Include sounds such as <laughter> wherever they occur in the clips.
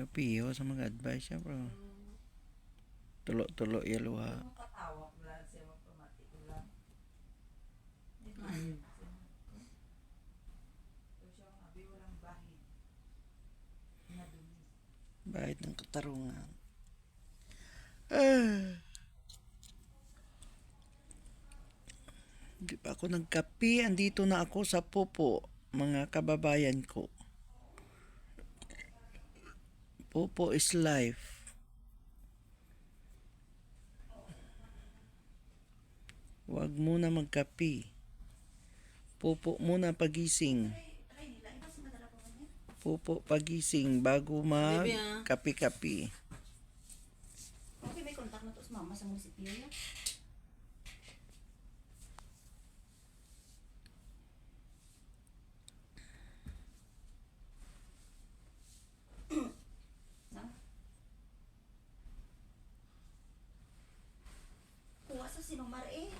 Napiyo sa mga advice siya bro. Tulo-tulo ya luha. Ang katawak lang siya magpamati ko lang. Di ba? So siya ang abi walang bahid. Nadumi. Bahit ng katarungan. Ah. Di pa ako nagkapi. Andito na ako sa pupo, mga kababayan ko. Pupo is life. Huwag muna magkapi. Pupo muna pagising. Pupo pagising bago mag Baby, ah. kapi-kapi. Okay, may kontak na to sa mama sa munisipyo ya. Na? Kuha sa sinumar eh.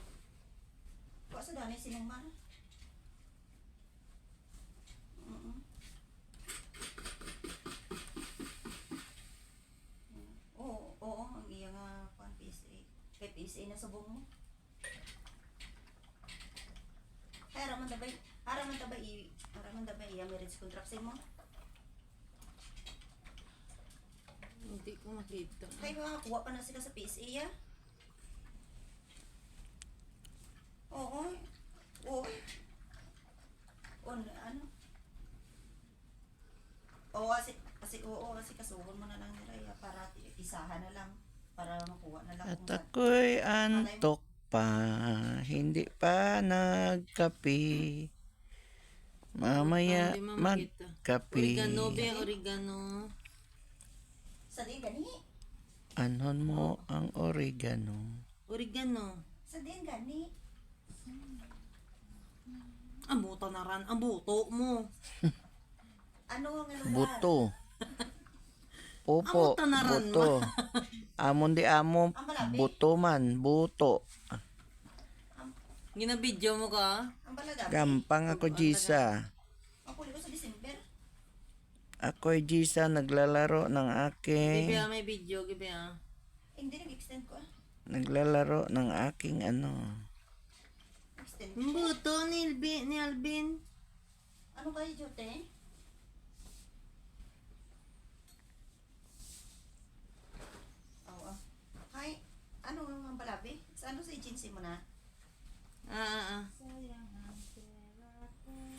Kuha sa dani sinumar. Mm-mm. Oo, oo, ang iya nga kuan PSA. Kay PSA na subong mo. Ay, araman tabay, araman tabay, araman tabay iya marriage contract mo. Hindi ko makita. Kay mga kuha pa na sila sa PSA ya. Oo. Oo. On, ano? Oo, kasi, kasi oo, kasi kasuhon mo na lang nila para isahan na lang. Para makuha na lang. At ako'y antok pa, hindi pa nagkapi. Mamaya magkapi. Oregano, be, oregano. Sa din gani. Anon mo ang oregano? Oregano. Sa din gani. Ang buto na ran. Ang buto mo. <laughs> Ano ang lugar? Buto. Popo, Amo tanaran buto. Amon di amo, Ang malabi. buto man, buto. Ginabidyo mo ka? Ang balagabi. Gampang ako, Jisa. Ang puli ko sa December. Ako'y Jisa, naglalaro ng Gibe aking, ah, may video, gibe ah. Hindi nag-extend ko ah. naglalaro ng aking ano. Ang buto ni Alvin. Ni Alvin. Ano kayo, Jote? Oo ah. Hi. Ano ang balabi? Sa ano sa agency mo na? Ah, ah, ah.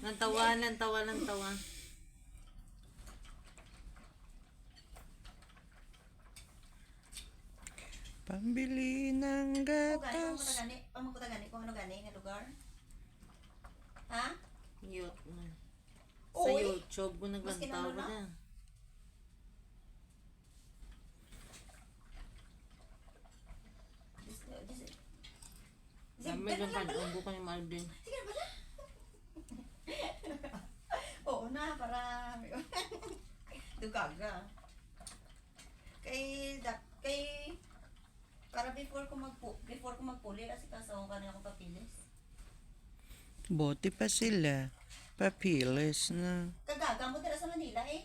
Nantawa, nantawa, nantawa. Pambili ng gatas. gani? Ko gani, nga lugar? Ha? Yut. Sa Oy. YouTube mo naglantaw ka na? Dami lang pag-umbo ka ni Alvin. Sige na pala. <laughs> Oo na, para... <laughs> Dugaga. Kay... Kay... Para before ko magpu before ko magpuli kasi kasawa ka na akong papilis. Bote pa sila. Papilis na. Kagaga mo dira sa Manila eh.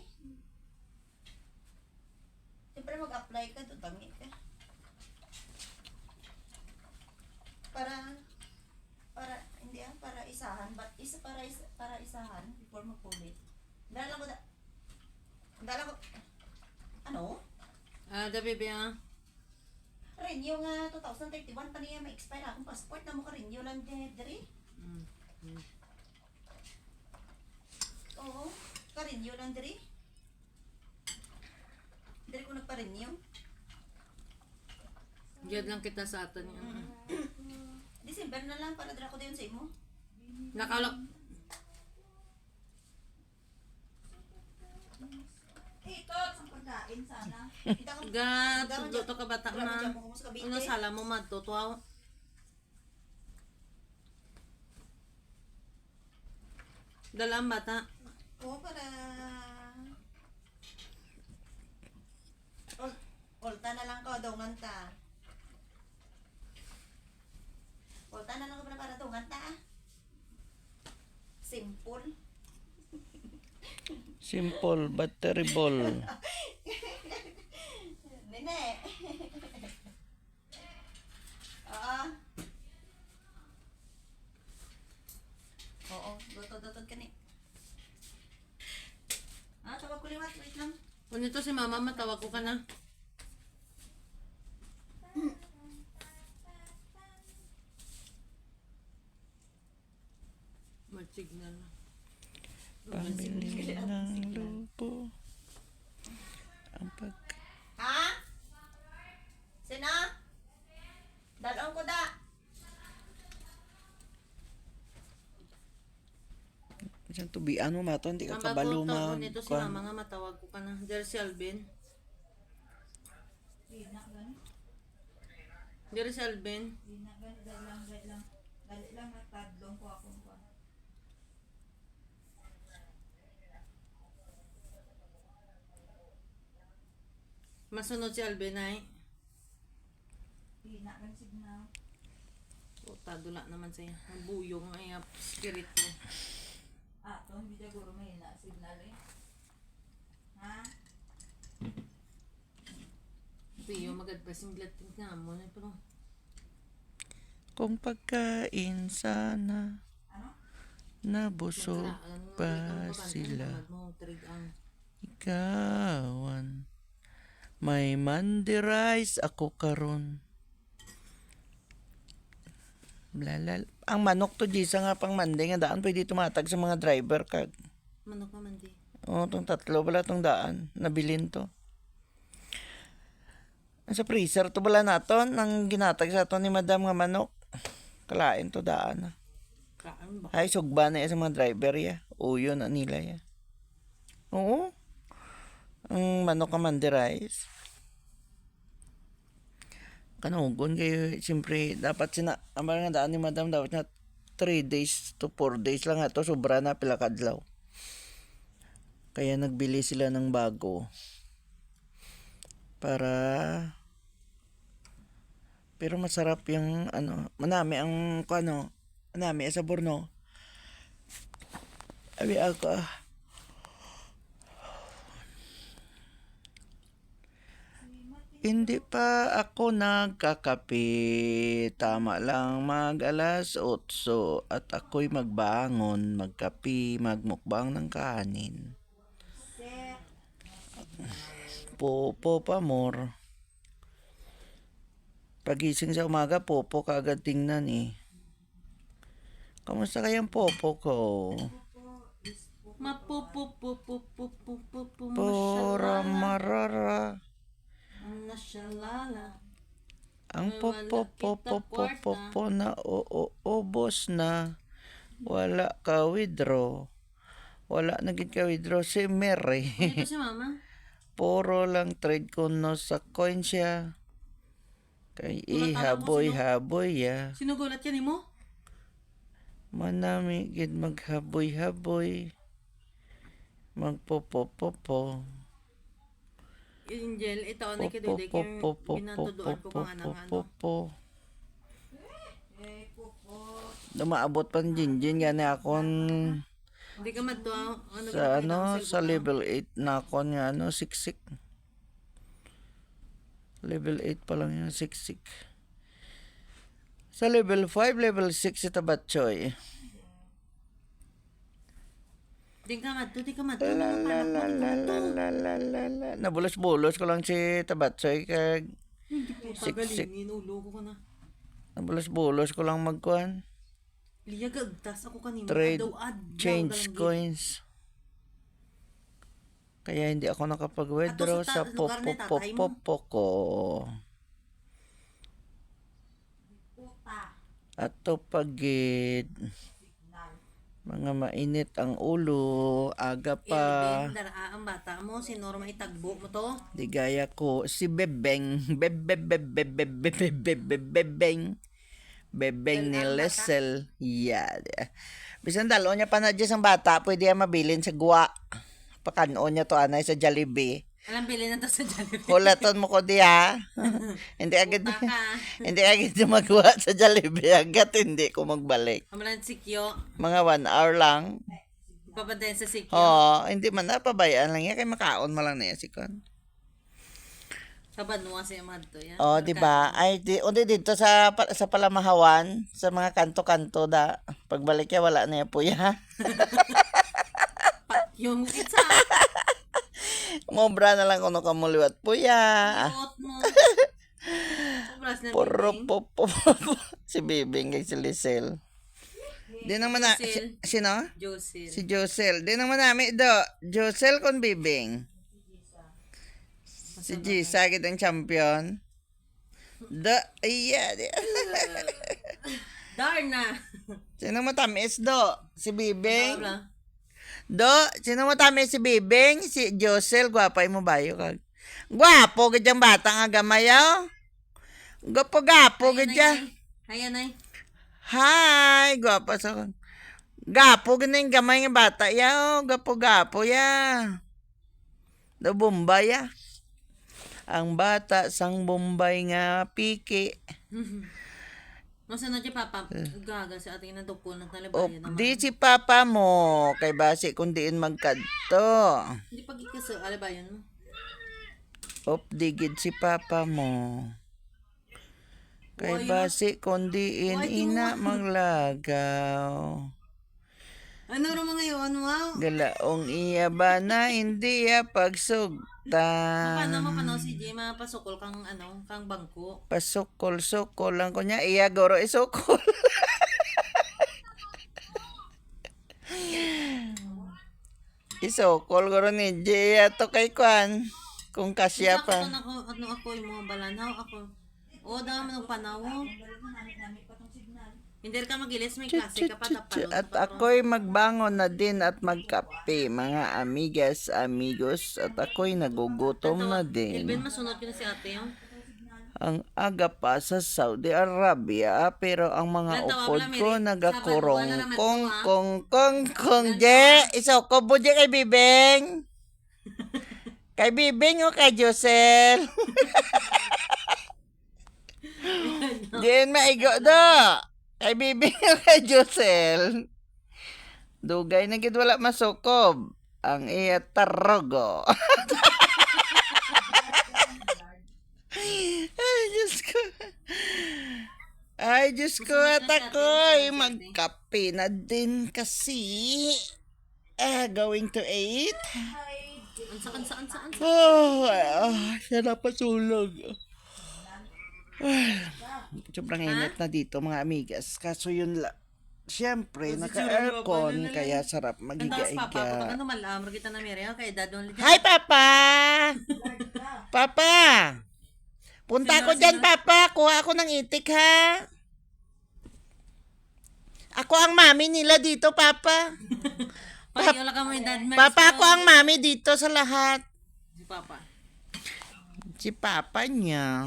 Siyempre mag-apply ka, tutangi ka. Para para hindi ah, para isahan, but isa para isa, para isahan before magpuli. Dala ko da Dala ko ano? Ah, da bebe ah. Renew nga 2031 pa niya ma-expire akong passport na mo ka renew lang din diri. Mm. Mm. Oo, ka-renew lang diri. Diri ko nagpa-renew. Diyan lang kita sa atin ah. <clears throat> December na lang para dira ko dayon sa imo. Nakalok. Ito, sa pagkain sana. Ga, tudlo to ka bata Grabe na. mo. Ano sala mo matutuwa? Dala ang bata. Oo, para... Ol, olta na lang ko, dongan ta. Olta na lang ko para para dongan ta. ah. Simple. Simple but terrible. <laughs> Nito si mama, matawag ko ka na. Mag-signal na. Pamili ng Diyan tubi, ano mato, hindi ka kabalo ma. Ang nito sila mga matawag ko ka na. Jersey Alvin. Jersey Alvin. Dali lang at tadlong ko ko. Masunod si Alvin ay. Hina kang signal. Tado na naman sa'yo. Ang buyong ay spirit mo. Piyo, mag-advise yung blood tint nga mo. na, Pero, Kung pagkain sana Ano? nabusog pa sila ikawan. May mandirize ako karon. Lalal. Ang manok to Jisa nga pang mande nga daan pwede tumatag sa mga driver kag. Manok ka man di. Oo, tong tatlo bala tong daan. Nabilin to. Sa freezer to bala naton nang ginatag sa aton ni madam nga manok. Kalain to daan. ah. Kaan ba? Ay, sugba na sa mga driver ya. Uyo na nila ya. Oo. Ang manok ka mandirais. Kanugon kayo, siyempre, dapat sina, ang mga daan ni madam, dapat na 3 days to 4 days lang ito, sobra na pila kadlaw. Kaya nagbili sila ng bago. Para pero masarap yung ano, manami ang ano, manami sa Borno. Abi ako ah. Hindi pa ako nagkakape. Tama lang mag alas 8 at ako'y magbangon, magkape, magmukbang ng kanin popo pamor. Pagising sa umaga, popo kaagad tingnan eh. Kamusta kayang popo ko? Pura marara. Ang popo popo popo po na oobos na. Wala ka withdraw. Wala naging ka withdraw si Ito ano si mama? Puro lang trade ko no sa coin siya. Kay ihaboy haboy ya. Sinugulat yan mo? Manami gid maghaboy haboy. Magpopopopo. Angel, ito na kay Dede kay binatuduan ko kung anang ano. ano. Dumaabot pan jinjin nga na akon hindi ka madto ano sa ano sa level 8 na ako nga ano siksik. Level 8 pa lang yung siksik. Sa level 5, level 6 si Tabatchoy. Di ka madto, di ka madto. La la la la la la la la la. Nabulos-bulos ko lang si Tabatchoy kag siksik. Pagalingin, ulo ko na. Nabulos-bulos ko lang magkuhan. Liya gagtas ako kanina. Trade, Adaw, adaw, change coins. Kaya hindi ako nakapag-withdraw sa sa ta- lugar ni tatay mo? popopopo ko. Puta. At to pagid. Mga mainit ang ulo, aga pa. Ilbin, daraa ang bata mo, si Norma itagbo mo to. Di gaya ko, si Bebeng, Bebeng, Bebeng ni Lesel. Yeah. Bisan dalo niya pa na dyan ang bata, pwede yan mabilin sa guwa. Pakanoon niya to anay sa Jollibee. Alam, bilhin na to sa Jollibee. Hulaton mo ko di ha. <laughs> hindi agad, <laughs> hindi agad magawa sa Jollibee. Agad hindi ko magbalik. amalan si Kyo, Mga one hour lang. papadayan sa si Kyo. Oo, hindi man napabayaan lang yan. Kaya makaon mo lang na yan si Kon. Sa Banua siya madto yan. Oh, di ba? Ay, di, undi dito sa pa- sa Palamahawan, sa mga kanto-kanto da. Pagbalik niya wala na po ya. <laughs> Yung isa. <laughs> Mobra na lang kuno kamuliwat puya. Suot mo. Sobras na Puro bibing. po po <laughs> si Bibing kay si Lisel. Di naman na, si, Josel. sino? Josel. Si Josel. Di naman namin do. Josel kon Bibing. Si Gisa kitang champion. Da, iya. Darna. Sino mo tamis do? Si Bibing? Do, sino mo tamis si Bibing? Si Josel, gwapay mo bayo kag. Gwapo gadyang bata nga gamayaw. Gwapo gapo gadya. Ayan ay. Hi, gwapo sa Gapo ganing gamay nga bata ya, oh. gapo gapo ya. Do Bombay ya. Ang bata sang Bombay nga piki. <laughs> Masa na dyan, Papa? Gaga sa ating nadukunat na O, labayan naman. di si papa mo, kay basi kung diin magkadto. Hindi pag ikasa, alabayan mo. Op, digid si papa mo. Kay basi kung diin Why, ina maglagaw. Ano rin mga yun, wow? Galaong iya ba na hindi ya pagsugta. Paano mo panaw si Jay, mapasukol kang ano, kang bangko. Pasukol-sukol lang ko niya. Iya goro isukol. <laughs> isukol goro ni Jaya to kay Kwan. Kung kasya Ako, pa. ako, ano ako, yung mga balanaw, ako. O, dami ng panaw. Hindi ka magilis, may klase ka pa tapalon. At ako'y magbangon na din at magkape, mga amigas, amigos, at ako'y nagugutom na Ilben, din. masunod ko na si ate yung. Ang aga pa sa Saudi Arabia, pero ang mga upod ko nagakurong. Naman Kong, ah. kong, kong, kong, je, isoko po je kay Bibeng. <laughs> kay Bibeng o kay Josel. <laughs> Diyan maigo do. Kay Bibing <laughs> o kay Josel. Dugay na gid wala masukob. Ang iya tarogo. <laughs> Ay, Diyos ko. Ay, Diyos ko at ako'y magkape na din kasi. Ah, going to eat. Ang saan, saan, saan. Oh, ah, siya na pasulog. Ah, sobrang init na dito mga amigas. Kaso yun lang. Siyempre, naka-aircon, kaya sarap kung magiga-iga. ano malamar kita na Mary, kay Dad only. Hi, Papa! Papa! Punta Sino, ko dyan? Papa. Kuha ako ng itik, ha? Ako ang mami nila dito, Papa. <laughs> Ka Mary. Papa, ako ang mami dito sa lahat. Si Papa. Si Papa niya.